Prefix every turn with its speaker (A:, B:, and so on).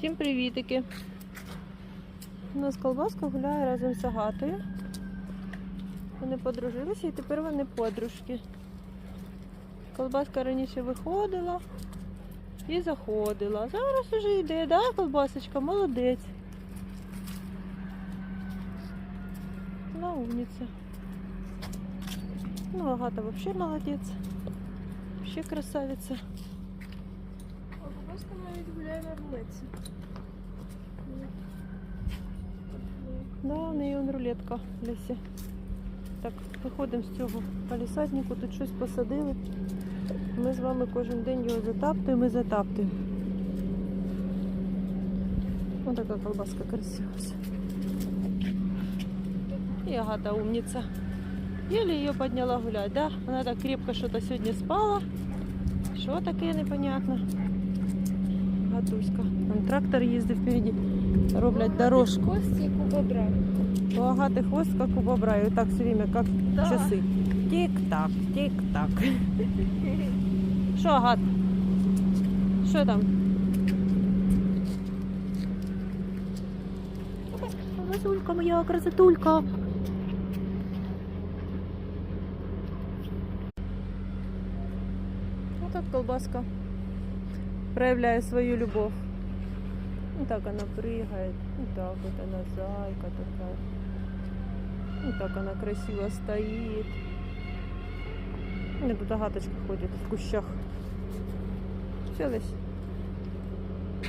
A: Всім привітики! У нас колбаска гуляє разом з Агатою. Вони подружилися і тепер вони подружки. Колбаска раніше виходила і заходила. Зараз уже йде, да, колбасочка? Молодець. Ну, умниця. Ну, Агата вообще молодець. Вообще красавиця.
B: Кубаска навіть гуляє на рулетці.
A: Да, в неї он рулетка в лісі. Так, виходимо з цього палісаднику, тут щось посадили. Ми з вами кожен день його затаптуємо і затаптуємо. Ось така колбаска красива. вся. І Агата умниця. Еле ее подняла гулять, да? Она так крепко что-то сегодня спала. Що таке непонятно. Гатуська. Там трактор їздив впереді. Роблять дорожку.
B: Кості, як у бобра.
A: У хвост, как у бобра, вот так все время, как
B: Да.
A: часы. Тик-так, тик-так. Что, Агат? Что там? Красотулька моя, красотулька. Вот так колбаска проявляет свою любовь. Вот так она прыгает. Вот так вот она зайка такая. Вот так она красиво стоит. У меня тут агаточка ходит в кущах. Все, Лесь?